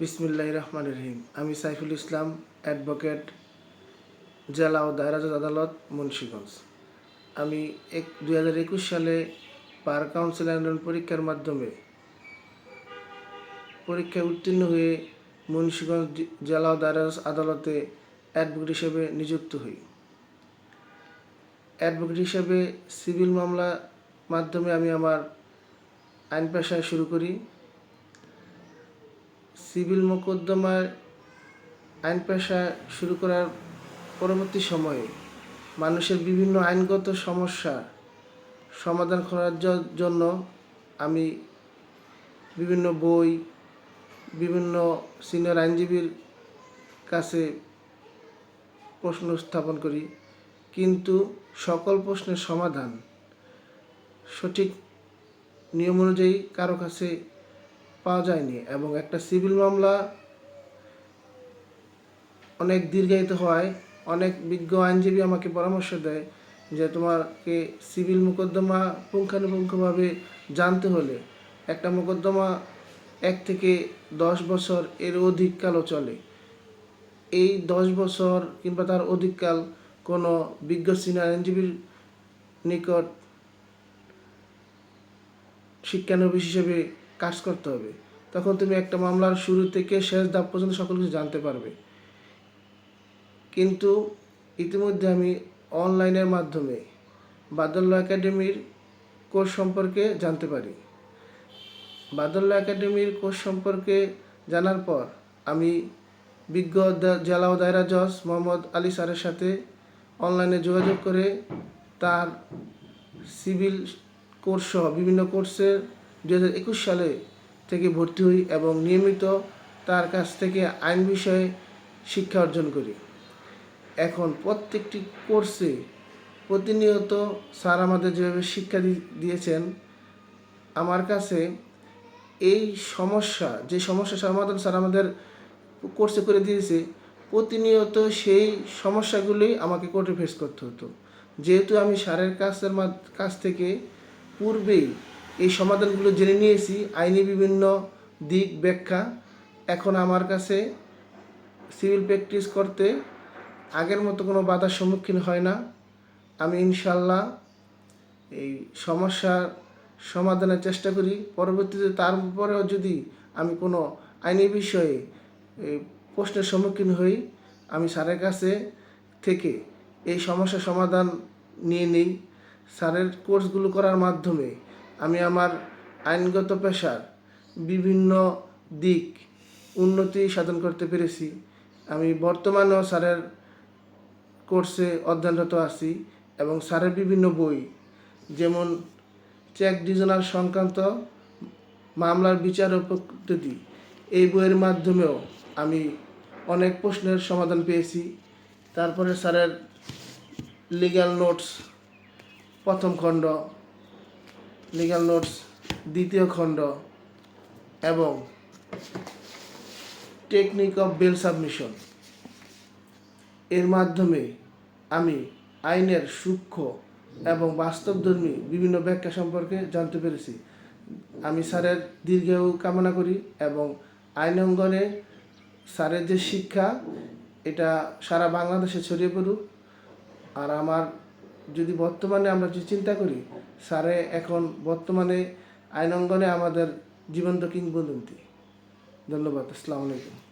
বিসমিল্লাহ রহমান রহিম। আমি সাইফুল ইসলাম অ্যাডভোকেট জেলা ও দায়রাজ আদালত, মুন্সীগঞ্জ। আমি এক দুই সালে বার কাউন্সিল আন্দোলন পরীক্ষার মাধ্যমে পরীক্ষায় উত্তীর্ণ হয়ে মুন্সীগঞ্জ জেলা ও দায়রাজ আদালতে অ্যাডভোকেট হিসেবে নিযুক্ত হই। অ্যাডভোকেট হিসেবে সিভিল মামলা মাধ্যমে আমি আমার আইন পেশায় শুরু করি। সিভিল মোকদ্দমার আইন পেশা শুরু করার পরবর্তী সময়ে মানুষের বিভিন্ন আইনগত সমস্যা সমাধান করার জন্য আমি বিভিন্ন বই, বিভিন্ন সিনিয়র আইনজীবীর কাছে প্রশ্ন স্থাপন করি। কিন্তু সকল প্রশ্নের সমাধান সঠিক নিয়ম অনুযায়ী কারও কাছে পাওয়া যায়নি এবং একটা সিভিল মামলা অনেক দীর্ঘায়িত হওয়ায় অনেক বিজ্ঞ আইনজীবী আমাকে পরামর্শ দেয় যে তোমাকে সিভিল মোকদ্দমা পুঙ্খানুপুঙ্খভাবে জানতে হলে একটা মোকদ্দমা এক থেকে দশ বছর এর অধিক কালও চলে। এই দশ বছর কিংবা তার অধিককাল কোনো বিজ্ঞ সিনিয়র আইনজীবীর নিকট শিক্ষানবিশ হিসেবে কাজ করতে হবে। তখন তুমি একটা মামলার শুরু থেকে শেষ ধাপ পর্যন্ত সকল কিছু জানতে পারবে। কিন্তু ইতিমধ্যে আমি অনলাইনের মাধ্যমে বাদল্য একাডেমির কোর্স সম্পর্কে জানতে পারি। বাদল্য একাডেমির কোর্স সম্পর্কে জানার পর আমি বিজ্ঞ জেলা ও দায়রা জজ মোহাম্মদ আলী স্যারের সাথে অনলাইনে যোগাযোগ করে তার সিভিল কোর্স সহ বিভিন্ন কোর্সের দু হাজার একুশ সালে থেকে ভর্তি হই এবং নিয়মিত তার কাছ থেকে আইন বিষয়ে শিক্ষা অর্জন করি। এখন প্রত্যেকটি কোর্সে প্রতিনিয়ত স্যার আমাদের যেভাবে শিক্ষা দিয়েছেন, আমার কাছে এই সমস্যা, যে সমস্যা সমাধান স্যার আমাদের কোর্সে করে দিয়েছে, প্রতিনিয়ত সেই সমস্যাগুলোই আমাকে কোর্টে ফেস করতে হতো। যেহেতু আমি স্যারের কাছের কাছ থেকে পূর্বেই এই সমাধানগুলো জেনে নিয়েছি। আইনি বিভিন্ন দিক ব্যাখ্যা। এখন আমার কাছে সিভিল প্র্যাকটিস করতে আগের মতো কোনো বাধার সম্মুখীন হয় না। আমি ইনশাল্লাহ এই সমস্যার সমাধানের চেষ্টা করি। পরবর্তীতে তারপরেও যদি আমি কোনো আইনি বিষয়ে প্রশ্নের সম্মুখীন হই, আমি স্যারের কাছে থেকে এই সমস্যার সমাধান নিয়ে নিই। স্যারের কোর্সগুলো করার মাধ্যমে আমি আমার আইনগত পেশার বিভিন্ন দিক উন্নতি সাধন করতে পেরেছি। আমি বর্তমানেও স্যারের কোর্সে অধ্যয়নরত আছি এবং স্যারের বিভিন্ন বই, যেমন চেক ডিভিশনাল সংক্রান্ত মামলার বিচার ও এই বইয়ের মাধ্যমেও আমি অনেক প্রশ্নের সমাধান পেয়েছি। তারপরে স্যারের লিগ্যাল নোটস প্রথম খণ্ড লিগ্যাল নোটস দ্বিতীয় খণ্ড, এবং টেকনিক অফ বেল সাবমিশন এর মাধ্যমে আমি আইনের সূক্ষ্ম এবং বাস্তবধর্মী বিভিন্ন ব্যাখ্যা সম্পর্কে জানতে পেরেছি। আমি স্যারের দীর্ঘায়ু কামনা করি এবং আইন অঙ্গনে স্যারের যে শিক্ষা, এটা সারা বাংলাদেশে ছড়িয়ে পড়ুক। আর আমার যদি বর্তমানে আমরা যে চিন্তা করি, স্যারে এখন বর্তমানে আইন অঙ্গনে আমাদের জীবন্ত কিংবদন্তি। ধন্যবাদ, আসসালামু আলাইকুম।